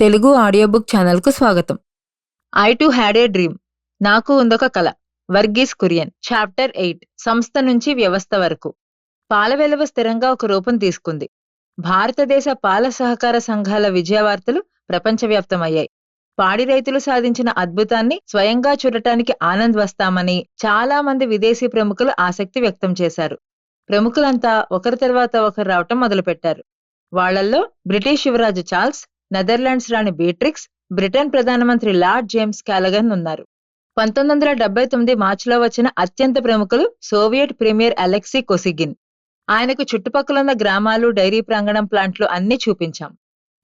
Telugu audio book ఛానల్కు స్వాగతం. I too had a dream నాకు ఉందొక కల. వర్గీస్ కురియన్. Chapter eight. సంస్థ నుంచి వ్యవస్థ వరకు. పాల వెలువ స్థిరంగా ఒక రూపం తీసుకుంది. భారతదేశ పాల సహకార సంఘాల విజయవార్తలు ప్రపంచవ్యాప్తమయ్యాయి. పాడి రైతులు సాధించిన అద్భుతాన్ని స్వయంగా చూడటానికి ఆనంద్ వస్తామని చాలా మంది విదేశీ ప్రముఖులు ఆసక్తి వ్యక్తం చేశారు. ప్రముఖులంతా ఒకరి తర్వాత ఒకరు రావటం మొదలుపెట్టారు. వాళ్ళల్లో బ్రిటిష్ యువరాజు చార్ల్స్ నెదర్లాండ్స్ రాణి బీట్రిక్స్ బ్రిటన్ ప్రధానమంత్రి లార్డ్ జేమ్స్ క్యాలగన్ ఉన్నారు. పంతొమ్మిది వందల డెబ్బై తొమ్మిది మార్చిలో వచ్చిన అత్యంత ప్రముఖులు సోవియట్ ప్రీమియర్ అలెక్సీ కొసిగిన్. ఆయనకు చుట్టుపక్కలున్న గ్రామాలు డైరీ ప్రాంగణం ప్లాంట్లు అన్ని చూపించాం.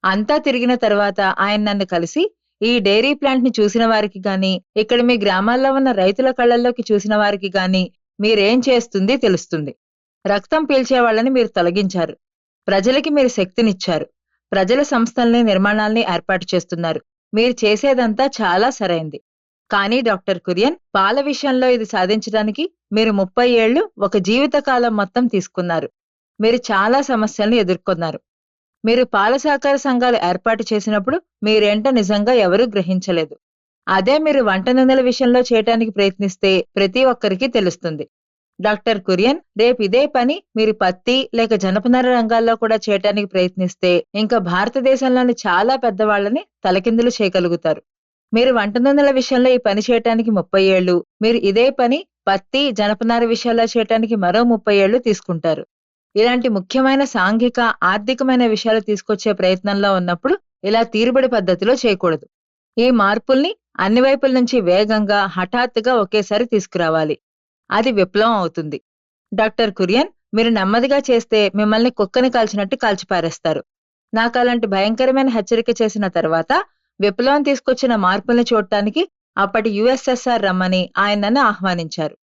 అంతా తిరిగిన తర్వాత ఆయన నన్ను కలిసి ఈ డైరీ ప్లాంట్ని చూసిన వారికి గాని ఇక్కడ మీ గ్రామాల్లో ఉన్న రైతుల కళ్ళల్లోకి చూసిన వారికి గాని మీరేం చేస్తుంది తెలుస్తుంది. రక్తం పీల్చే వాళ్ళని మీరు తొలగించారు. ప్రజలకి మీరు శక్తినిచ్చారు. ప్రజల సంస్థల్ని నిర్మాణాల్ని ఏర్పాటు చేస్తున్నారు. మీరు చేసేదంతా చాలా సరైంది. కానీ డాక్టర్ కురియన్ పాల విషయంలో ఇది సాధించడానికి మీరు ముప్పై ఏళ్ళు ఒక జీవితకాలం మొత్తం తీసుకున్నారు. మీరు చాలా సమస్యల్ని ఎదుర్కొన్నారు. మీరు పాల సహకార సంఘాలు ఏర్పాటు చేసినప్పుడు మీరేంటో నిజంగా ఎవరూ గ్రహించలేదు. అదే మీరు వంట నూనెల విషయంలో చేయటానికి ప్రయత్నిస్తే ప్రతి ఒక్కరికి తెలుస్తుంది. డాక్టర్ కురియన్ రేపు ఇదే పని మీరు పత్తి లేక జనపనార రంగాల్లో కూడా చేయటానికి ప్రయత్నిస్తే ఇంకా భారతదేశంలోని చాలా పెద్దవాళ్ళని తలకిందులు చేయగలుగుతారు. మీరు వంట విషయంలో ఈ పని చేయటానికి ముప్పై ఏళ్ళు మీరు ఇదే పని పత్తి జనపనార విషయాల్లో చేయటానికి మరో ముప్పై ఏళ్ళు తీసుకుంటారు. ఇలాంటి ముఖ్యమైన సాంఘిక ఆర్థికమైన విషయాలు తీసుకొచ్చే ప్రయత్నంలో ఉన్నప్పుడు ఇలా తీరుబడి పద్ధతిలో చేయకూడదు. ఈ మార్పుల్ని అన్ని వైపుల నుంచి వేగంగా హఠాత్తుగా ఒకేసారి తీసుకురావాలి. అది విప్లవం అవుతుంది. డాక్టర్ కురియన్ మీరు నెమ్మదిగా చేస్తే మిమ్మల్ని కుక్కని కాల్చినట్టు కాల్చిపారేస్తారు. నాకు అలాంటి భయంకరమైన హెచ్చరిక చేసిన తర్వాత విప్లవం తీసుకొచ్చిన మార్పుల్ని చూడటానికి అప్పటి యుఎస్ఎస్ఆర్ రమ్మని ఆయన నన్ను ఆహ్వానించారు.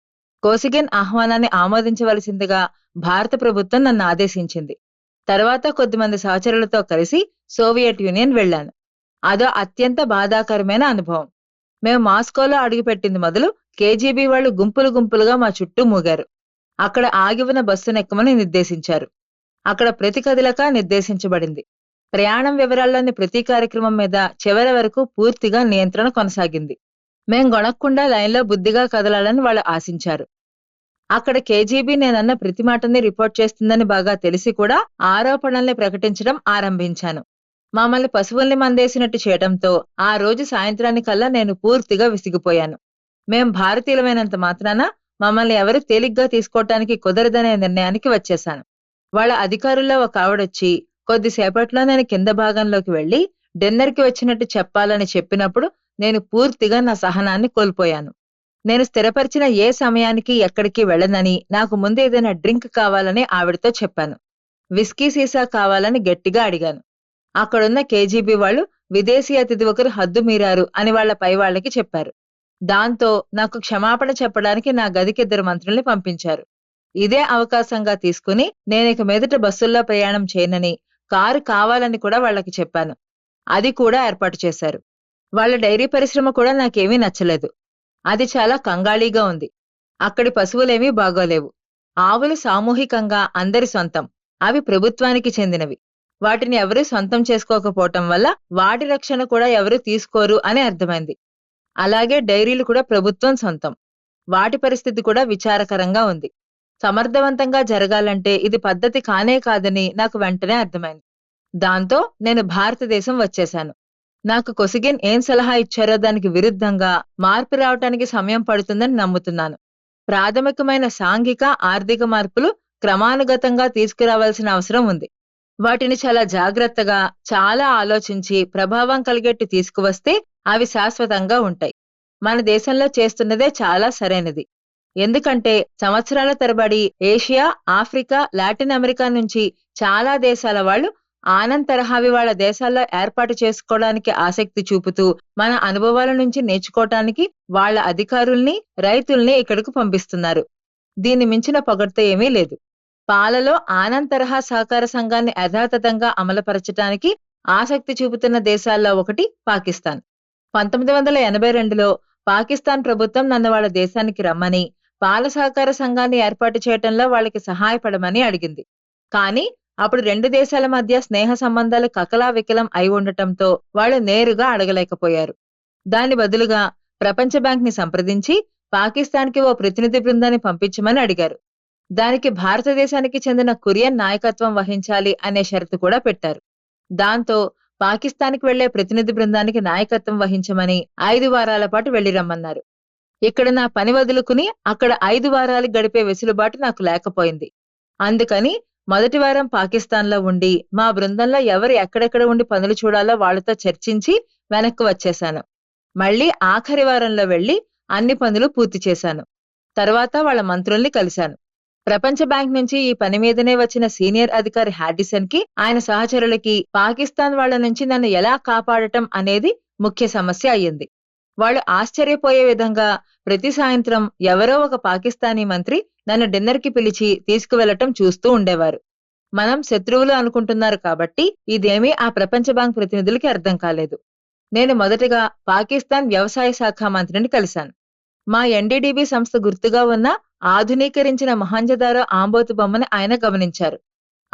కోసిగిన్ ఆహ్వానాన్ని ఆమోదించవలసిందిగా భారత ప్రభుత్వం నన్ను ఆదేశించింది. తర్వాత కొద్దిమంది సహచరులతో కలిసి సోవియట్ యూనియన్ వెళ్ళాను. అదో అత్యంత బాధాకరమైన అనుభవం. మేము మాస్కోలో అడుగుపెట్టింది మొదలు కేజీబీ వాళ్ళు గుంపులు గుంపులుగా మా చుట్టూ మూగారు. అక్కడ ఆగి ఉన్న బస్సునెక్కమని నిర్దేశించారు. అక్కడ ప్రతి కదిలక నిర్దేశించబడింది. ప్రయాణం వివరాల్లోని ప్రతి కార్యక్రమం మీద చివరి వరకు పూర్తిగా నియంత్రణ కొనసాగింది. మేం గొనక్కుండా లైన్లో బుద్ధిగా కదలాలని వాళ్ళు ఆశించారు. అక్కడ కేజీబీ నేనన్న ప్రతి మాటని రిపోర్ట్ చేస్తుందని బాగా తెలిసి కూడా ఆరోపణల్ని ప్రకటించడం ఆరంభించాను. మమ్మల్ని పశువుల్ని మందేసినట్టు చేయడంతో ఆ రోజు సాయంత్రానికల్లా నేను పూర్తిగా విసిగిపోయాను. మేం భారతీయులమైనంత మాత్రాన మమ్మల్ని ఎవరు తేలిగ్గా తీసుకోవటానికి కుదరదనే నిర్ణయానికి వచ్చేశాను. వాళ్ళ అధికారుల్లో ఒక ఆవిడొచ్చి కొద్దిసేపట్లో నేను కింద భాగంలోకి వెళ్ళి డిన్నర్కి వచ్చినట్టు చెప్పాలని చెప్పినప్పుడు నేను పూర్తిగా నా సహనాన్ని కోల్పోయాను. నేను స్థిరపరిచిన ఏ సమయానికి ఎక్కడికి వెళ్ళనని నాకు ముందు ఏదైనా డ్రింక్ కావాలని ఆవిడతో చెప్పాను. విస్కీ సీసా కావాలని గట్టిగా అడిగాను. అక్కడున్న కేజీబీ వాళ్ళు విదేశీ అతిథి ఒకరు హద్దు మీరారు అని వాళ్ళ పై వాళ్ళకి చెప్పారు. దాంతో నాకు క్షమాపణ చెప్పడానికి నా గదికి ఇద్దరు మంత్రుల్ని పంపించారు. ఇదే అవకాశంగా తీసుకుని నేనిక మీదట బస్సుల్లో ప్రయాణం చేయనని కారు కావాలని కూడా వాళ్ళకి చెప్పాను. అది కూడా ఏర్పాటు చేశారు. వాళ్ళ డైరీ పరిశ్రమ కూడా నాకేమీ నచ్చలేదు. అది చాలా కంగాళీగా ఉంది. అక్కడి పశువులేమీ బాగోలేవు. ఆవులు సామూహికంగా అందరి సొంతం. అవి ప్రభుత్వానికి చెందినవి. వాటిని ఎవరూ సొంతం చేసుకోకపోవటం వల్ల వాటి రక్షణ కూడా ఎవరూ తీసుకోరు అని అర్థమైంది. అలాగే డైరీలు కూడా ప్రభుత్వం సొంతం. వాటి పరిస్థితి కూడా విచారకరంగా ఉంది. సమర్థవంతంగా జరగాలంటే ఇది పద్ధతి కానే కాదని నాకు వెంటనే అర్థమైంది. దాంతో నేను భారతదేశం వచ్చేశాను. నాకు కొసిగిన్ ఏం సలహా ఇచ్చారో దానికి విరుద్ధంగా మార్పు రావటానికి సమయం పడుతుందని నమ్ముతున్నాను. ప్రాథమికమైన సాంఘిక ఆర్థిక మార్పులు క్రమానుగతంగా తీసుకురావాల్సిన అవసరం ఉంది. వాటిని చాలా జాగ్రత్తగా చాలా ఆలోచించి ప్రభావం కలిగేట్టు తీసుకువస్తే అవి శాశ్వతంగా ఉంటాయి. మన దేశంలో చేస్తున్నదే చాలా సరైనది. ఎందుకంటే సంవత్సరాల తరబడి ఏషియా ఆఫ్రికా లాటిన్ అమెరికా నుంచి చాలా దేశాల వాళ్ళు ఆనంద్ తరహావి వాళ్ళ దేశాల్లో ఏర్పాటు చేసుకోవడానికి ఆసక్తి చూపుతూ మన అనుభవాల నుంచి నేర్చుకోవటానికి వాళ్ళ అధికారుల్ని రైతుల్ని ఇక్కడకు పంపిస్తున్నారు. దీన్ని మించిన పొగడ్త ఏమీ లేదు. పాలలో ఆనంద్ తరహా సహకార సంఘాన్ని యథాతథంగా అమలుపరచడానికి ఆసక్తి చూపుతున్న దేశాల్లో ఒకటి పాకిస్తాన్. పంతొమ్మిది వందల ఎనభై రెండులో పాకిస్తాన్ ప్రభుత్వం నన్ను వాళ్ళ దేశానికి రమ్మని పాల సహకార సంఘాన్ని ఏర్పాటు చేయటంలో వాళ్ళకి సహాయపడమని అడిగింది. కానీ అప్పుడు రెండు దేశాల మధ్య స్నేహ సంబంధాలు కకలా వికలం అయి ఉండటంతో వాళ్ళు నేరుగా అడగలేకపోయారు. దాని బదులుగా ప్రపంచ బ్యాంక్ని సంప్రదించి పాకిస్తాన్కి ఓ ప్రతినిధి బృందాన్ని పంపించమని అడిగారు. దానికి భారతదేశానికి చెందిన కురియన్ నాయకత్వం వహించాలి అనే షరతు కూడా పెట్టారు. దాంతో పాకిస్తాన్కి వెళ్ళే ప్రతినిధి బృందానికి నాయకత్వం వహించమని ఐదు వారాల పాటు వెళ్ళి రమ్మన్నారు. ఇక్కడ నా పని వదులుకుని అక్కడ ఐదు వారాలు గడిపే వెసులుబాటు నాకు లేకపోయింది. అందుకని మొదటి వారం పాకిస్తాన్లో ఉండి మా బృందంలో ఎవరు ఎక్కడెక్కడ ఉండి పనులు చూడాలో వాళ్ళతో చర్చించి వెనక్కి వచ్చేశాను. మళ్ళీ ఆఖరి వారంలో వెళ్ళి అన్ని పనులు పూర్తి చేశాను. తర్వాత వాళ్ళ మంత్రుల్ని కలిశాను. ప్రపంచ బ్యాంక్ నుంచి ఈ పని మీదనే వచ్చిన సీనియర్ అధికారి హ్యాడిసన్కి ఆయన సహచరులకి పాకిస్తాన్ వాళ్ళ నుంచి నన్ను ఎలా కాపాడటం అనేది ముఖ్య సమస్య అయ్యింది. వాళ్ళు ఆశ్చర్యపోయే విధంగా ప్రతి సాయంత్రం ఎవరో ఒక పాకిస్తానీ మంత్రి నన్ను డిన్నర్కి పిలిచి తీసుకువెళ్ళటం చూస్తూ ఉండేవారు. మనం శత్రువులు అనుకుంటున్నారు కాబట్టి ఇదేమీ ఆ ప్రపంచ బ్యాంక్ ప్రతినిధులకి అర్థం కాలేదు. నేను మొదటగా పాకిస్తాన్ వ్యవసాయ శాఖ మంత్రిని కలిశాను. మా ఎన్డీడీబీ సంస్థ గుర్తుగా ఉన్న ఆధునీకరించిన మహాంజదారో ఆంబోతు బొమ్మని ఆయన గమనించారు.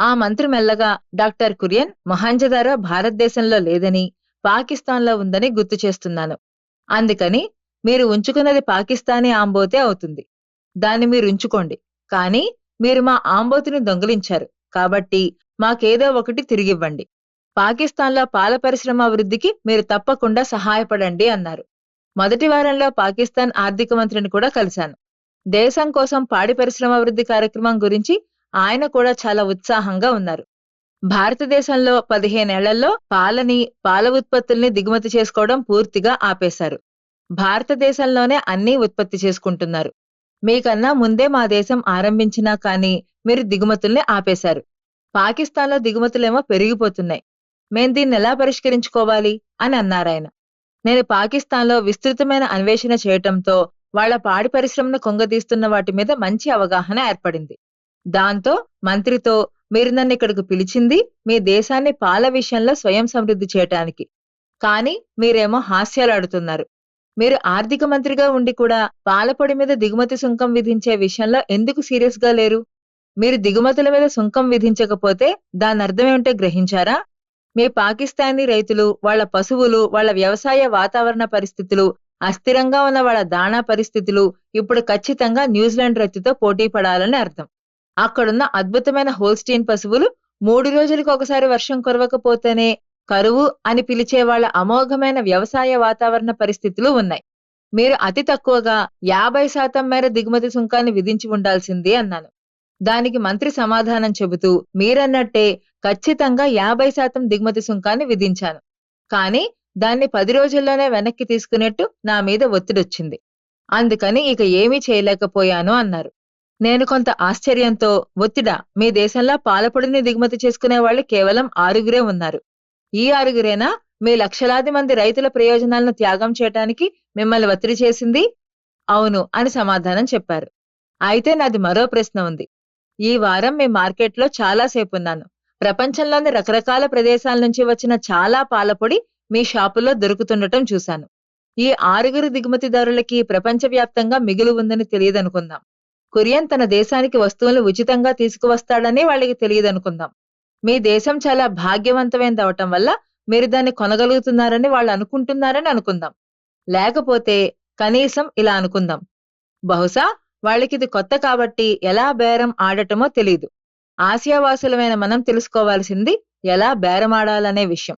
ఆ మంత్రి మెల్లగా డాక్టర్ కురియన్ మహాంజదారో భారతదేశంలో లేదని పాకిస్తాన్లో ఉందని గుర్తు చేస్తున్నాను. అందుకని మీరు ఉంచుకున్నది పాకిస్తానీ ఆంబోతే అవుతుంది. దాన్ని మీరు ఉంచుకోండి. కానీ మీరు మా ఆంబోతుని దొంగిలించారు. కాబట్టి మాకేదో ఒకటి తిరిగివ్వండి. పాకిస్తాన్లో పాల పరిశ్రమ అభివృద్ధికి మీరు తప్పకుండా సహాయపడండి అన్నారు. మొదటి వారంలో పాకిస్తాన్ ఆర్థిక మంత్రిని కూడా కలిశాను. దేశం కోసం పాడి పరిశ్రమ అభివృద్ధి కార్యక్రమం గురించి ఆయన కూడా చాలా ఉత్సాహంగా ఉన్నారు. భారతదేశంలో పదిహేనేళ్ళలో పాలని పాల ఉత్పత్తుల్ని దిగుమతి చేసుకోవడం పూర్తిగా ఆపేశారు. భారతదేశంలోనే అన్నీ ఉత్పత్తి చేసుకుంటున్నారు. మీకన్నా ముందే మా దేశం ఆరంభించినా కానీ మీరు దిగుమతుల్ని ఆపేశారు. పాకిస్తాన్లో దిగుమతులేమో పెరిగిపోతున్నాయి. మేం దీన్ని ఎలా పరిష్కరించుకోవాలి? అని అన్నారాయన. నేను పాకిస్తాన్లో విస్తృతమైన అన్వేషణ చేయటంతో వాళ్ళ పాడి పరిశ్రమను కొంగదీస్తున్న వాటి మీద మంచి అవగాహన ఏర్పడింది. దాంతో మంత్రితో మీరు నన్ను ఇక్కడికి పిలిచింది మీ దేశాన్ని పాల విషయంలో స్వయం సమృద్ధి చేయటానికి. కానీ మీరేమో హాస్యాలాడుతున్నారు మీరు ఆర్థిక మంత్రిగా ఉండి కూడా పాలపొడి మీద దిగుమతి సుంకం విధించే విషయంలో ఎందుకు సీరియస్గా లేరు? మీరు దిగుమతుల మీద సుంకం విధించకపోతే దాని అర్థమేమిటో గ్రహించారా? మీ పాకిస్తానీ రైతులు వాళ్ళ పశువులు వాళ్ళ వ్యవసాయ వాతావరణ పరిస్థితులు అస్థిరంగా ఉన్న వాళ్ళ దాణా పరిస్థితులు ఇప్పుడు ఖచ్చితంగా న్యూజిలాండ్ రైతుతో పోటీ పడాలని అర్థం. అక్కడున్న అద్భుతమైన హోల్స్టీన్ పశువులు మూడు రోజులకు ఒకసారి వర్షం కురవకపోతేనే కరువు అని పిలిచే వాళ్ళ అమోఘమైన వ్యవసాయ వాతావరణ పరిస్థితులు ఉన్నాయి. మీరు అతి తక్కువగా యాభై శాతం మేర దిగుమతి సుంకాన్ని విధించి ఉండాల్సింది అన్నాను. దానికి మంత్రి సమాధానం చెబుతూ మీరన్నట్టే ఖచ్చితంగా యాభై శాతం దిగుమతి సుంకాన్ని విధించాను. కానీ దాన్ని పది రోజుల్లోనే వెనక్కి తీసుకునేట్టు నా మీద ఒత్తిడొచ్చింది. అందుకని ఇక ఏమీ చేయలేకపోయాను అన్నారు. నేను కొంత ఆశ్చర్యంతో ఒత్తిడా మీ దేశంలో పాలపొడిని దిగుమతి చేసుకునే వాళ్ళు కేవలం ఆరుగురే ఉన్నారు. ఈ ఆరుగురేనా? మీ లక్షలాది మంది రైతుల ప్రయోజనాలను త్యాగం చేయటానికి మిమ్మల్ని ఒత్తిడి చేసింది? అవును అని సమాధానం చెప్పారు. అయితే నాది మరో ప్రశ్న ఉంది. ఈ వారం మీ మార్కెట్లో చాలాసేపు ఉన్నాను ప్రపంచంలోని రకరకాల ప్రదేశాల నుంచి వచ్చిన చాలా పాలపొడి మీ షాపులో దొరుకుతుండటం చూశాను. ఈ ఆరుగురు దిగుమతిదారులకి ప్రపంచవ్యాప్తంగా మిగులు ఉందని తెలియదనుకుందాం. కురియన్ తన దేశానికి వస్తువులను ఉచితంగా తీసుకువస్తాడని వాళ్ళకి తెలియదనుకుందాం. మీ దేశం చాలా భాగ్యవంతమైనది అవటం వల్ల మీరు దాన్ని కొనగలుగుతున్నారని వాళ్ళు అనుకుంటున్నారని అనుకుందాం. లేకపోతే కనీసం ఇలా అనుకుందాం. బహుశా వాళ్ళకి ఇది కొత్త కాబట్టి ఎలా బేరం ఆడటమో తెలియదు ఆసియావాసులమైన మనం తెలుసుకోవాల్సింది ఎలా బేరమాడాలనే విషయం.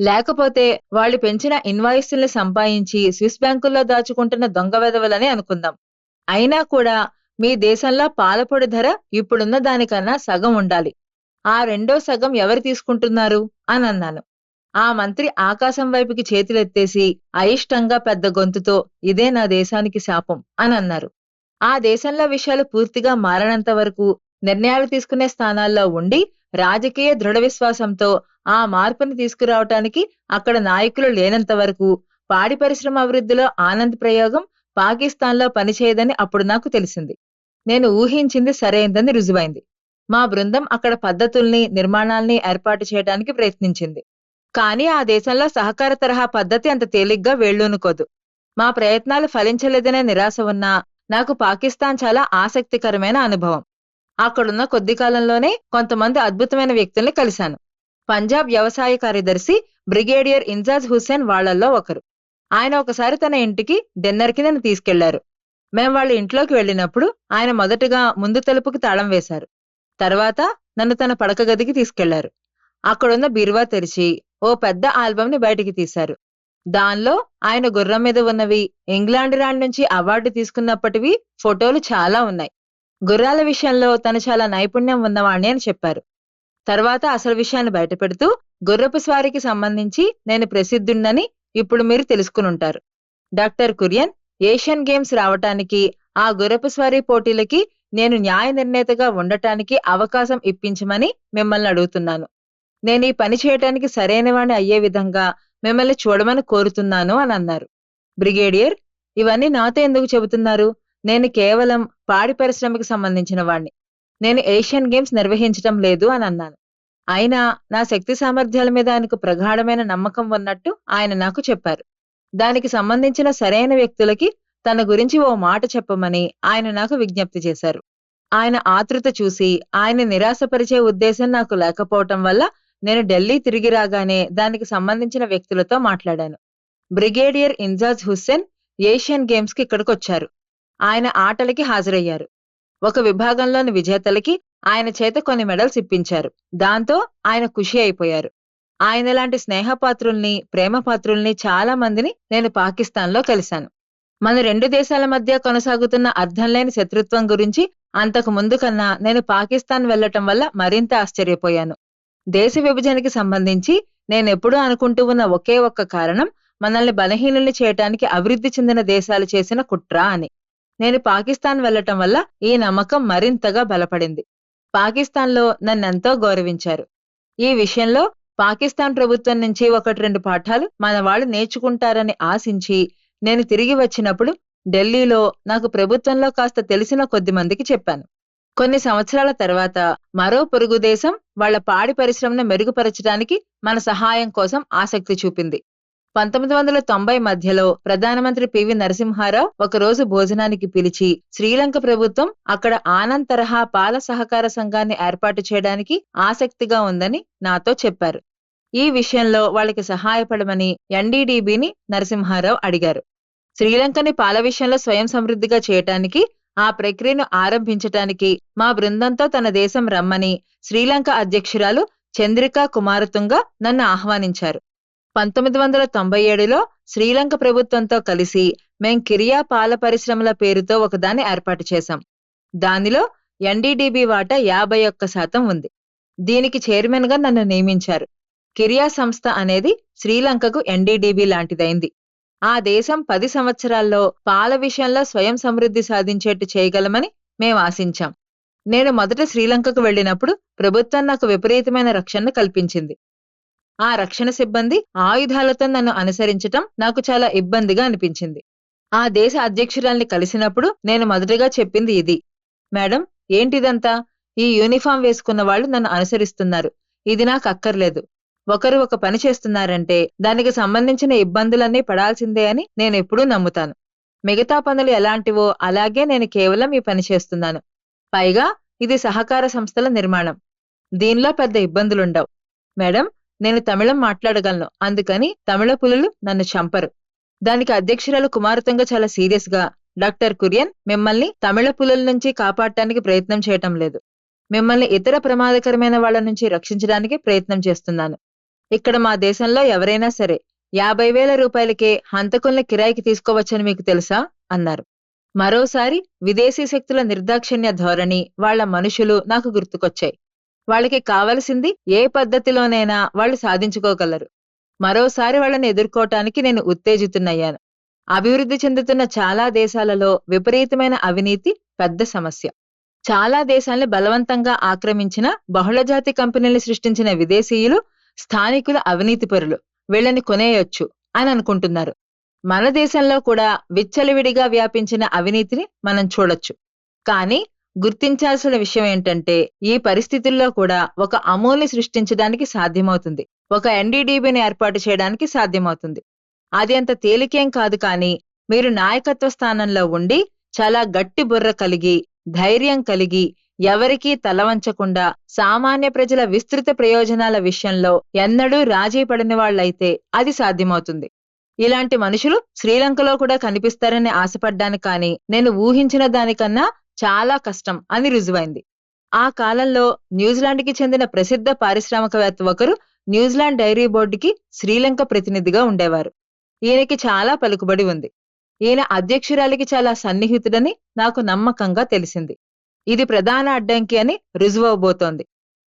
లేకపోతే వాళ్ళు పెంచిన ఇన్వాయిస్ల్ని సంపాదించి స్విస్ బ్యాంకుల్లో దాచుకుంటున్న దొంగ వెదవలని అనుకుందాం. అయినా కూడా మీ దేశంలో పాలపొడి ధర ఇప్పుడున్న దానికన్నా సగం ఉండాలి. ఆ రెండో సగం ఎవరు తీసుకుంటున్నారు? అని అన్నాను. ఆ మంత్రి ఆకాశం వైపుకి చేతులెత్తేసి అయిష్టంగా పెద్ద గొంతుతో ఇదే నా దేశానికి శాపం అని అన్నారు. ఆ దేశంలో విషయాలు పూర్తిగా మారనంత వరకు నిర్ణయాలు తీసుకునే స్థానాల్లో ఉండి రాజకీయ దృఢ విశ్వాసంతో ఆ మార్పుని తీసుకురావటానికి అక్కడ నాయకులు లేనంత వరకు పాడి పరిశ్రమ అభివృద్ధిలో ఆనంద్ ప్రయోగం పాకిస్తాన్లో పనిచేయదని అప్పుడు నాకు తెలిసింది. నేను ఊహించింది సరైందని రుజువైంది. మా బృందం అక్కడ పద్ధతుల్ని నిర్మాణాల్ని ఏర్పాటు చేయడానికి ప్రయత్నించింది. కానీ ఆ దేశంలో సహకార తరహా పద్ధతి అంత తేలిగ్గా వేళ్ళూనుకోదు. మా ప్రయత్నాలు ఫలించలేదనే నిరాశ ఉన్నా నాకు పాకిస్తాన్ చాలా ఆసక్తికరమైన అనుభవం. అక్కడున్న కొద్ది కాలంలోనే కొంతమంది అద్భుతమైన వ్యక్తుల్ని కలిశాను. పంజాబ్ వ్యవసాయ కార్యదర్శి బ్రిగేడియర్ ఇన్జాజ్ హుస్సేన్ వాళ్ళల్లో ఒకరు. ఆయన ఒకసారి తన ఇంటికి డిన్నర్కి నన్ను తీసుకెళ్ళారు. మేం వాళ్ళ ఇంట్లోకి వెళ్ళినప్పుడు ఆయన మొదటగా ముందు తలుపుకి తాళం వేశారు. తర్వాత నన్ను తన పడక గదికి తీసుకెళ్ళారు. అక్కడున్న బీరువా తెరిచి ఓ పెద్ద ఆల్బమ్ని బయటికి తీశారు. దానిలో ఆయన గుర్రం మీద ఉన్నవి ఇంగ్లాండ్ రాండ్ నుంచి అవార్డు తీసుకున్నప్పటివి ఫోటోలు చాలా ఉన్నాయి. గుర్రాల విషయంలో తను చాలా నైపుణ్యం ఉన్నవాణ్ణి అని చెప్పారు. తర్వాత అసలు విషయాన్ని బయటపెడుతూ గుర్రపు స్వారీకి సంబంధించి నేను ప్రసిద్ధుండని ఇప్పుడు మీరు తెలుసుకుని ఉంటారు డాక్టర్ కురియన్ ఏషియన్ గేమ్స్ రావటానికి ఆ గుర్రపు స్వారీ పోటీలకి నేను న్యాయ నిర్ణేతగా ఉండటానికి అవకాశం ఇప్పించమని మిమ్మల్ని అడుగుతున్నాను. నేను ఈ పని చేయటానికి సరైనవాణ్ణి అయ్యే విధంగా మిమ్మల్ని చూడమని కోరుతున్నాను అని అన్నారు. బ్రిగేడియర్ ఇవన్నీ నాతో ఎందుకు చెబుతున్నారు? నేను కేవలం పాడి పరిశ్రమకి సంబంధించిన వాణ్ణి. నేను ఏషియన్ గేమ్స్ నిర్వహించటం లేదు అని అన్నాను. అయినా నా శక్తి సామర్థ్యాల మీద ఆయనకు ప్రగాఢమైన నమ్మకం ఉన్నట్టు ఆయన నాకు చెప్పారు. దానికి సంబంధించిన సరైన వ్యక్తులకి తన గురించి ఓ మాట చెప్పమని ఆయన నాకు విజ్ఞప్తి చేశారు. ఆయన ఆతృత చూసి ఆయన నిరాశపరిచే ఉద్దేశం నాకు లేకపోవటం వల్ల నేను ఢిల్లీ తిరిగి రాగానే దానికి సంబంధించిన వ్యక్తులతో మాట్లాడాను. బ్రిగేడియర్ ఇన్జాజ్ హుస్సేన్ ఏషియన్ గేమ్స్కి ఇక్కడికి వచ్చారు ఆయన ఆటలకి హాజరయ్యారు. ఒక విభాగంలోని విజేతలకి ఆయన చేత కొన్ని మెడల్స్ ఇప్పించారు. దాంతో ఆయన ఖుషి అయిపోయారు. ఆయన లాంటి స్నేహపాత్రుల్ని ప్రేమపాత్రుల్ని చాలా మందిని నేను పాకిస్తాన్లో కలిశాను. మన రెండు దేశాల మధ్య కొనసాగుతున్న అర్థం లేని శత్రుత్వం గురించి అంతకు ముందు కన్నా నేను పాకిస్తాన్ వెళ్ళటం వల్ల మరింత ఆశ్చర్యపోయాను. దేశ విభజనకి సంబంధించి నేనెప్పుడూ అనుకుంటూ ఉన్న ఒకే ఒక్క కారణం మనల్ని బలహీనుల్ని చేయటానికి అభివృద్ధి చెందిన దేశాలు చేసిన కుట్ర అని. నేను పాకిస్తాన్ వెళ్ళటం వల్ల ఈ నమ్మకం మరింతగా బలపడింది. పాకిస్తాన్లో నన్నెంతో గౌరవించారు. ఈ విషయంలో పాకిస్తాన్ ప్రభుత్వం నుంచి ఒకటి రెండు పాఠాలు మన వాళ్ళు నేర్చుకుంటారని ఆశించి నేను తిరిగి వచ్చినప్పుడు ఢిల్లీలో నాకు ప్రభుత్వంలో కాస్త తెలిసిన కొద్ది మందికి చెప్పాను. కొన్ని సంవత్సరాల తర్వాత మరో పొరుగు దేశం వాళ్ళ పాడి పరిశ్రమను మెరుగుపరచడానికి మన సహాయం కోసం ఆసక్తి చూపింది. పంతొమ్మిది వందల తొంభై మధ్యలో ప్రధానమంత్రి పివి నరసింహారావు ఒకరోజు భోజనానికి పిలిచి శ్రీలంక ప్రభుత్వం అక్కడ ఆనంద్ తరహా పాల సహకార సంఘాన్ని ఏర్పాటు చేయడానికి ఆసక్తిగా ఉందని నాతో చెప్పారు. ఈ విషయంలో వాళ్ళకి సహాయపడమని ఎన్డీడీబీని నరసింహారావు అడిగారు. శ్రీలంకని పాల విషయంలో స్వయం సమృద్ధిగా చేయటానికి ఆ ప్రక్రియను ఆరంభించటానికి మా బృందంతో తన దేశం రమ్మని శ్రీలంక అధ్యక్షురాలు చంద్రికా కుమారతుంగ నన్ను ఆహ్వానించారు. పంతొమ్మిది వందల తొంభై ఏడులో శ్రీలంక ప్రభుత్వంతో కలిసి మేం కిరియా పాల పరిశ్రమల పేరుతో ఒకదాన్ని ఏర్పాటు చేశాం. దానిలో ఎన్డీడీబీ వాటా యాభై ఒక్క శాతం ఉంది. దీనికి చైర్మన్గా నన్ను నియమించారు. కిరియా సంస్థ అనేది శ్రీలంకకు ఎన్డీడీబీ లాంటిదైంది. ఆ దేశం పది సంవత్సరాల్లో పాల విషయంలో స్వయం సమృద్ధి సాధించేట్టు చేయగలమని మేం ఆశించాం. నేను మొదట శ్రీలంకకు వెళ్ళినప్పుడు ప్రభుత్వం నాకు విపరీతమైన రక్షణను కల్పించింది. ఆ రక్షణ సిబ్బంది ఆయుధాలతో నన్ను అనుసరించటం నాకు చాలా ఇబ్బందిగా అనిపించింది. ఆ దేశ అధ్యక్షురాల్ని కలిసినప్పుడు నేను మొదటగా చెప్పింది ఇది. మేడం ఏంటిదంతా? ఈ యూనిఫామ్ వేసుకున్న వాళ్ళు నన్ను అనుసరిస్తున్నారు. ఇది నాకు అక్కర్లేదు. ఒకరు ఒక పని చేస్తున్నారంటే దానికి సంబంధించిన ఇబ్బందులన్నీ పడాల్సిందే అని నేను ఎప్పుడూ నమ్ముతాను. మిగతా పనులు ఎలాంటివో అలాగే నేను కేవలం ఈ పని చేస్తున్నాను. పైగా ఇది సహకార సంస్థల నిర్మాణం. దీనిలో పెద్ద ఇబ్బందులుండవు. మేడం నేను తమిళం మాట్లాడగలను. అందుకని తమిళ పులులు నన్ను చంపరు. దానికి అధ్యక్షురాలు కుమారతంగా చాలా సీరియస్గా డాక్టర్ కురియన్ మిమ్మల్ని తమిళ పులుల నుంచి కాపాడటానికి ప్రయత్నం చేయటం లేదు. మిమ్మల్ని ఇతర ప్రమాదకరమైన వాళ్ళ నుంచి రక్షించడానికి ప్రయత్నం చేస్తున్నాను. ఇక్కడ మా దేశంలో ఎవరైనా సరే యాభై వేల రూపాయలకే హంతకుల్ని కిరాయికి తీసుకోవచ్చని మీకు తెలుసా? అన్నారు. మరోసారి విదేశీ శక్తుల నిర్దాక్షిణ్య ధోరణి వాళ్ళ మనుషులు నాకు గుర్తుకొచ్చాయి. వాళ్ళకి కావలసింది ఏ పద్ధతిలోనైనా వాళ్ళు సాధించుకోగలరు. మరోసారి వాళ్ళని ఎదుర్కోవటానికి నేను ఉత్తేజితున్నయ్యాను. అభివృద్ధి చెందుతున్న చాలా దేశాలలో విపరీతమైన అవినీతి పెద్ద సమస్య. చాలా దేశాల్ని బలవంతంగా ఆక్రమించిన బహుళజాతి కంపెనీలు సృష్టించిన విదేశీయులు స్థానికుల అవినీతిపరులు వీళ్ళని కొనేయొచ్చు అని అనుకుంటున్నారు. మన దేశంలో కూడా విచ్చలవిడిగా వ్యాపించిన అవినీతిని మనం చూడొచ్చు. కానీ గుర్తించాల్సిన విషయం ఏంటంటే ఈ పరిస్థితుల్లో కూడా ఒక అమూల్ని సృష్టించడానికి సాధ్యమవుతుంది. ఒక ఎన్డీడీబీని ఏర్పాటు చేయడానికి సాధ్యమవుతుంది. అది అంత తేలికేం కాదు కానీ మీరు నాయకత్వ స్థానంలో ఉండి చాలా గట్టి బుర్ర కలిగి ధైర్యం కలిగి ఎవరికీ తలవంచకుండా సామాన్య ప్రజల విస్తృత ప్రయోజనాల విషయంలో ఎన్నడూ రాజీ పడిన వాళ్ళైతే అది సాధ్యమవుతుంది. ఇలాంటి మనుషులు శ్రీలంకలో కూడా కనిపిస్తారని ఆశపడ్డాను కానీ నేను ఊహించిన దానికన్నా చాలా కష్టం అని రుజువైంది. ఆ కాలంలో న్యూజిలాండ్కి చెందిన ప్రసిద్ధ పారిశ్రామికవేత్త ఒకరు న్యూజిలాండ్ డైరీ బోర్డుకి శ్రీలంక ప్రతినిధిగా ఉండేవారు. ఈయనకి చాలా పలుకుబడి ఉంది. ఈయన అధ్యక్షురాలికి చాలా సన్నిహితుడని నాకు నమ్మకంగా తెలిసింది. ఇది ప్రధాన అడ్డంకి అని రుజువవబోతోంది.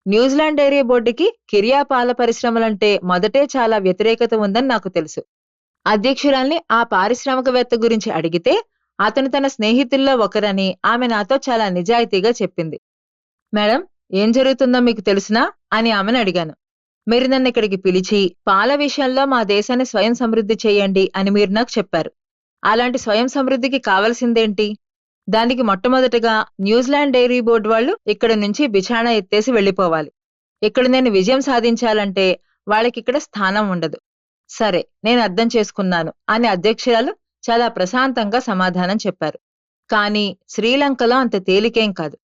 న్యూజిలాండ్ డైరీ బోర్డుకి కిరియా పాల పరిశ్రమలంటే మొదటే చాలా వ్యతిరేకత ఉందని నాకు తెలుసు. అధ్యక్షురాల్ని ఆ పారిశ్రామికవేత్త గురించి అడిగితే అతను తన స్నేహితుల్లో ఒకరని ఆమె నాతో చాలా నిజాయితీగా చెప్పింది. మేడం ఏం జరుగుతుందో మీకు తెలుసునా? అని ఆమెను అడిగాను. మీరు నన్ను ఇక్కడికి పిలిచి పాల విషయంలో మా దేశాన్ని స్వయం సమృద్ధి చేయండి అని మీరు నాకు చెప్పారు. అలాంటి స్వయం సమృద్ధికి కావలసిందేంటి? దానికి మొట్టమొదటగా న్యూజిలాండ్ డైరీ బోర్డు వాళ్ళు ఇక్కడ నుంచి బిచాణ ఎత్తేసి వెళ్ళిపోవాలి. ఇక్కడ నేను విజయం సాధించాలంటే వాళ్ళకిక్కడ స్థానం ఉండదు. సరే నేను అర్థం చేసుకున్నాను అని అధ్యక్షురాలు చాలా ప్రశాంతంగా సమాధానం చెప్పారు. కానీ శ్రీలంకలో అంత తేలికేం కాదు.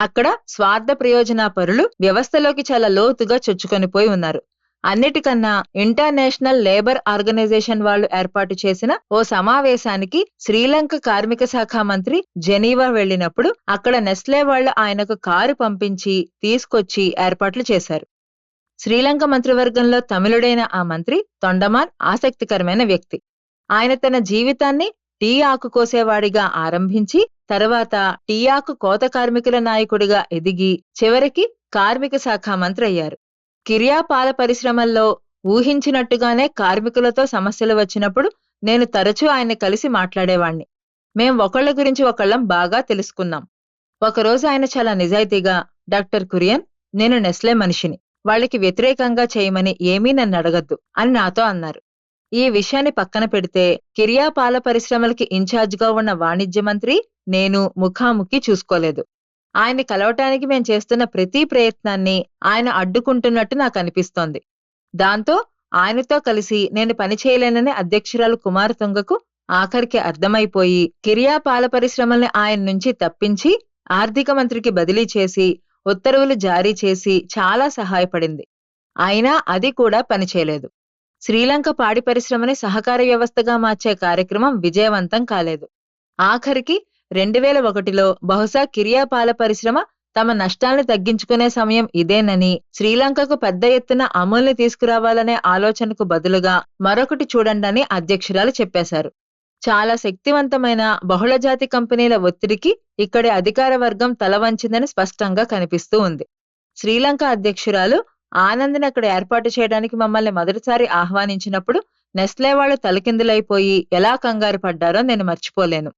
అక్కడ స్వార్థ ప్రయోజన పరులు వ్యవస్థలోకి చాలా లోతుగా చొచ్చుకొనిపోయి ఉన్నారు. అన్నిటికన్నా ఇంటర్నేషనల్ లేబర్ ఆర్గనైజేషన్ వాళ్ళు ఏర్పాటు చేసిన ఓ సమావేశానికి శ్రీలంక కార్మిక శాఖ మంత్రి జెనీవా వెళ్ళినప్పుడు అక్కడ నెస్లే వాళ్ళు ఆయనకు కారు పంపించి తీసుకొచ్చి ఏర్పాట్లు చేశారు. శ్రీలంక మంత్రివర్గంలో తమిళుడైన ఆ మంత్రి తొండమాన్ ఆసక్తికరమైన వ్యక్తి. ఆయన తన జీవితాన్ని టీ ఆకు కోసేవాడిగా ఆరంభించి తర్వాత టీ ఆకు కోత కార్మికుల నాయకుడిగా ఎదిగి చివరికి కార్మిక శాఖ మంత్రి అయ్యారు. కిరియా పాల పరిశ్రమల్లో ఊహించినట్టుగానే కార్మికులతో సమస్యలు వచ్చినప్పుడు నేను తరచూ ఆయన కలిసి మాట్లాడేవాణ్ణి. మేం ఒకళ్ళ గురించి ఒకళ్ళం బాగా తెలుసుకున్నాం. ఒకరోజు ఆయన చాలా నిజాయితీగా డాక్టర్ కురియన్ నేను నెస్లే మనిషిని. వాళ్ళకి వ్యతిరేకంగా చేయమని ఏమీ నన్ను అడగద్దు అని నాతో అన్నారు. ఈ విషయాన్ని పక్కన పెడితే కిరియా పాల పరిశ్రమలకి ఇన్ఛార్జిగా ఉన్న వాణిజ్య మంత్రి నేను ముఖాముఖి చూసుకోలేదు. ఆయన కలవటానికి మేం చేస్తున్న ప్రతి ప్రయత్నాన్ని ఆయన అడ్డుకుంటున్నట్టు నాకు అనిపిస్తోంది. దాంతో ఆయనతో కలిసి నేను పనిచేయలేనని అధ్యక్షురాలు కుమారతుంగకు ఆఖరికి అర్థమైపోయి కిరియా పాల పరిశ్రమల్ని ఆయన నుంచి తప్పించి ఆర్థిక మంత్రికి బదిలీ చేసి ఉత్తర్వులు జారీ చేసి చాలా సహాయపడింది. అయినా అది కూడా పనిచేయలేదు శ్రీలంక పాడి పరిశ్రమని సహకార వ్యవస్థగా మార్చే కార్యక్రమం విజయవంతం కాలేదు. ఆఖరికి రెండు వేల ఒకటిలో బహుశా కిరియా పాల పరిశ్రమ తమ నష్టాల్ని తగ్గించుకునే సమయం ఇదేనని శ్రీలంకకు పెద్ద ఎత్తున అమూల్ని తీసుకురావాలనే ఆలోచనకు బదులుగా మరొకటి చూడండని అధ్యక్షురాలు చెప్పేశారు. చాలా శక్తివంతమైన బహుళజాతి కంపెనీల ఒత్తిడికి ఇక్కడి అధికార వర్గం తలవంచిందని స్పష్టంగా కనిపిస్తూ ఉంది. శ్రీలంక అధ్యక్షురాలు ఆనంద్ని అక్కడ ఏర్పాటు చేయడానికి మమ్మల్ని మొదటిసారి ఆహ్వానించినప్పుడు నెస్లే వాళ్ళు తలకిందులైపోయి ఎలా కంగారు పడ్డారో నేను మర్చిపోలేను.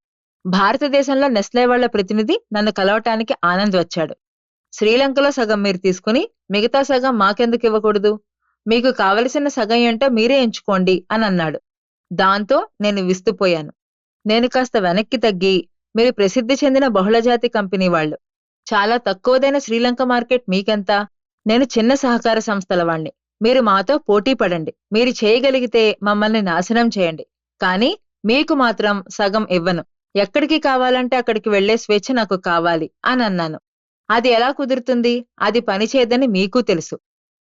భారతదేశంలో నెస్లే వాళ్ళ ప్రతినిధి నన్ను కలవటానికి ఆనంద్ వచ్చాడు. శ్రీలంకలో సగం మీరు తీసుకుని మిగతా సగం మాకెందుకు ఇవ్వకూడదు? మీకు కావలసిన సగం ఏంటో మీరే ఎంచుకోండి అని అన్నాడు. దాంతో నేను విస్తుపోయాను. నేను కాస్త వెనక్కి తగ్గి మీరు ప్రసిద్ధి చెందిన బహుళజాతి కంపెనీ వాళ్ళు. చాలా తక్కువదైన శ్రీలంక మార్కెట్ మీకెంత? నేను చిన్న సహకార సంస్థల వాణ్ణి. మీరు మాతో పోటీ పడండి. మీరు చేయగలిగితే మమ్మల్ని నాశనం చేయండి. కానీ మీకు మాత్రం సగం ఇవ్వను. ఎక్కడికి కావాలంటే అక్కడికి వెళ్ళే స్వేచ్ఛ నాకు కావాలి అని అన్నాను. అది ఎలా కుదురుతుంది? అది పనిచేయదని మీకు తెలుసు.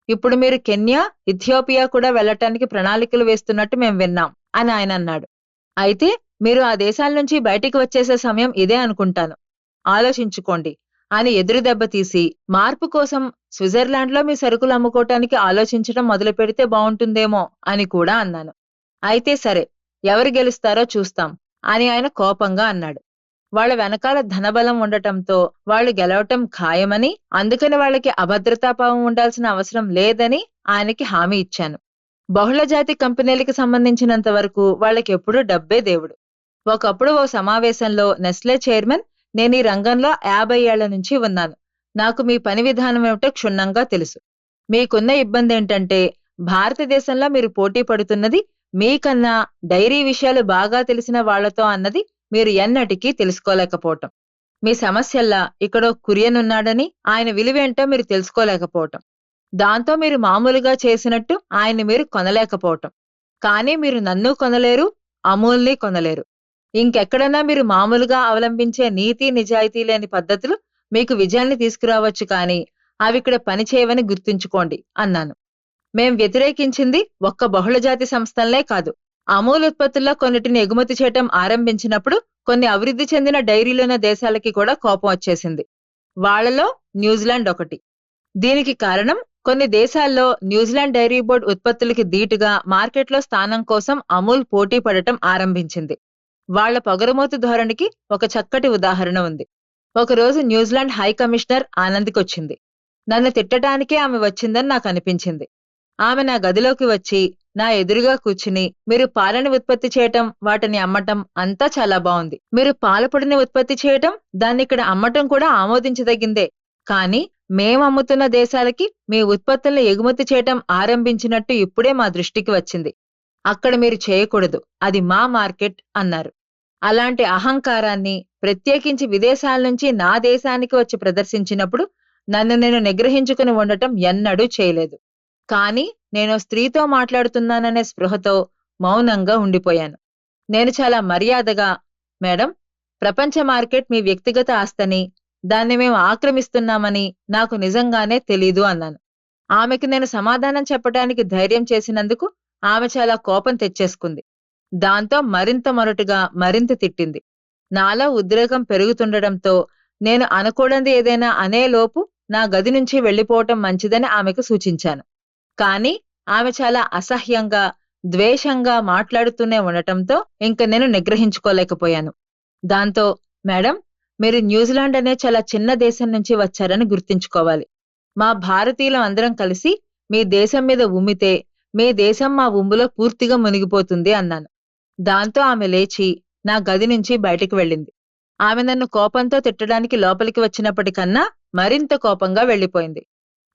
ఇప్పుడు మీరు కెన్యా ఇథియోపియా కూడా వెళ్ళటానికి ప్రణాళికలు వేస్తున్నట్టు మేం విన్నాం అని ఆయన అన్నాడు. అయితే మీరు ఆ దేశాల నుంచి బయటికి వచ్చేసే సమయం ఇదే అనుకుంటాను. ఆలోచించుకోండి. అని ఎదురు దెబ్బ తీసి మార్పు కోసం స్విట్జర్లాండ్లో మీ సరుకులు అమ్ముకోవటానికి ఆలోచించడం మొదలు పెడితే బాగుంటుందేమో అని కూడా అన్నాను. అయితే సరే ఎవరు గెలుస్తారో చూస్తాం అని ఆయన కోపంగా అన్నాడు. వాళ్ళ వెనకాల ధనబలం ఉండటంతో వాళ్ళు గెలవటం ఖాయమని అందుకని వాళ్ళకి అభద్రతాభావం ఉండాల్సిన అవసరం లేదని ఆయనకి హామీ ఇచ్చాను. బహుళజాతి కంపెనీలకి సంబంధించినంత వరకు వాళ్ళకెప్పుడూ డబ్బే దేవుడు. ఒకప్పుడు ఓ సమావేశంలో నెస్లే చైర్మన్ నేను ఈ రంగంలో యాభై ఏళ్ళ నుంచి ఉన్నాను. నాకు మీ పని విధానం ఏమిటో క్షుణ్ణంగా తెలుసు. మీకున్న ఇబ్బంది ఏంటంటే భారతదేశంలో మీరు పోటీ పడుతున్నది మీకన్నా డైరీ విషయాలు బాగా తెలిసిన వాళ్ళతో అన్నది మీరు ఎన్నటికీ తెలుసుకోలేకపోవటం. మీ సమస్యల్లా ఇక్కడో కురియన్ ఉన్నాడని ఆయన విలువేంటో మీరు తెలుసుకోలేకపోవటం. దాంతో మీరు మామూలుగా చేసినట్టు ఆయన్ని మీరు కొనలేకపోవటం. కానీ మీరు నన్ను కొనలేరు అమూల్ని కొనలేరు. ఇంకెక్కడన్నా మీరు మామూలుగా అవలంబించే నీతి నిజాయితీ లేని పద్ధతులు మీకు విజయాన్ని తీసుకురావచ్చు కానీ అవి ఇక్కడ పనిచేయవని గుర్తుంచుకోండి అన్నాను. మేం వ్యతిరేకించింది ఒక్క బహుళజాతి సంస్థలనే కాదు. అమూల్ ఉత్పత్తుల్లో కొన్నిటిని ఎగుమతి చేయటం ఆరంభించినప్పుడు కొన్ని అభివృద్ధి చెందిన డైరీలున్న దేశాలకి కూడా కోపం వచ్చేసింది. వాళ్ళలో న్యూజిలాండ్ ఒకటి. దీనికి కారణం కొన్ని దేశాల్లో న్యూజిలాండ్ డైరీ బోర్డ్ ఉత్పత్తులకి ధీటుగా మార్కెట్లో స్థానం కోసం అమూల్ పోటీ పడటం ఆరంభించింది. వాళ్ళ పొగరమోతు ధోరణికి ఒక చక్కటి ఉదాహరణ ఉంది. ఒకరోజు న్యూజిలాండ్ హై కమిషనర్ ఆనంద్కొచ్చింది. నన్ను తిట్టడానికే ఆమె వచ్చిందని నాకు అనిపించింది ఆమె నా గదిలోకి వచ్చి నా ఎదురుగా కూర్చుని మీరు పాలని ఉత్పత్తి చేయటం వాటిని అమ్మటం అంతా చాలా బాగుంది మీరు పాలపొడిని ఉత్పత్తి చేయటం దాన్ని ఇక్కడ అమ్మటం కూడా ఆమోదించదగిందే. కానీ మేం అమ్ముతున్న దేశాలకి మీ ఉత్పత్తులను ఎగుమతి చేయటం ఆరంభించినట్టు ఇప్పుడే మా దృష్టికి వచ్చింది. అక్కడ మీరు చేయకూడదు. అది మా మార్కెట్ అన్నారు. అలాంటి అహంకారాన్ని ప్రత్యేకించి విదేశాల నుంచి నా దేశానికి వచ్చి ప్రదర్శించినప్పుడు నన్ను నేను నిగ్రహించుకుని ఉండటం ఎన్నడూ చేయలేదు. కానీ నేను స్త్రీతో మాట్లాడుతున్నాననే స్పృహతో మౌనంగా ఉండిపోయాను. నేను చాలా మర్యాదగా మేడం ప్రపంచ మార్కెట్ మీ వ్యక్తిగత ఆస్తని దాన్ని మేము ఆక్రమిస్తున్నామని నాకు నిజంగానే తెలీదు అన్నాను. ఆమెకి నేను సమాధానం చెప్పడానికి ధైర్యం చేసినందుకు ఆమె చాలా కోపం తెచ్చేసుకుంది. దాంతో మరింత మొరటుగా మరింత తిట్టింది. నాలో ఉద్రేకం పెరుగుతుండటంతో నేను అనుకోడంది ఏదైనా అనేలోపు నా గది నుంచి వెళ్ళిపోవటం మంచిదని ఆమెకు సూచించాను. కానీ ఆమె చాలా అసహ్యంగా ద్వేషంగా మాట్లాడుతూనే ఉండటంతో ఇంక నేను నిగ్రహించుకోలేకపోయాను. దాంతో మేడం మీరు న్యూజిలాండ్ అనే చాలా చిన్న దేశం నుంచి వచ్చారని గుర్తుంచుకోవాలి. మా భారతీయులం అందరం కలిసి మీ దేశం మీద ఉమ్మితే మీ దేశం మా ఉమ్ములో పూర్తిగా మునిగిపోతుంది అన్నాను. దాంతో ఆమె లేచి నా గది నుంచి బయటికి వెళ్ళింది. ఆమె నన్ను కోపంతో తిట్టడానికి లోపలికి వచ్చినప్పటికన్నా మరింత కోపంగా వెళ్ళిపోయింది.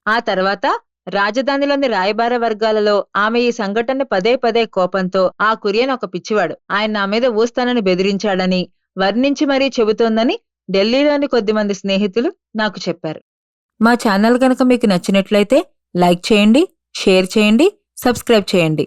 ఆ తర్వాత రాజధానిలోని రాయబార వర్గాలలో ఆమె ఈ సంఘటన పదే పదే కోపంతో ఆ కురియన్ ఒక పిచ్చివాడు. ఆయన నా మీద ఊస్తానని బెదిరించాడని వర్ణించి మరీ చెబుతోందని ఢిల్లీలోని కొద్దిమంది స్నేహితులు నాకు చెప్పారు. మా ఛానల్ కనుక మీకు నచ్చినట్లయితే లైక్ చేయండి షేర్ చేయండి సబ్స్క్రైబ్ చేయండి.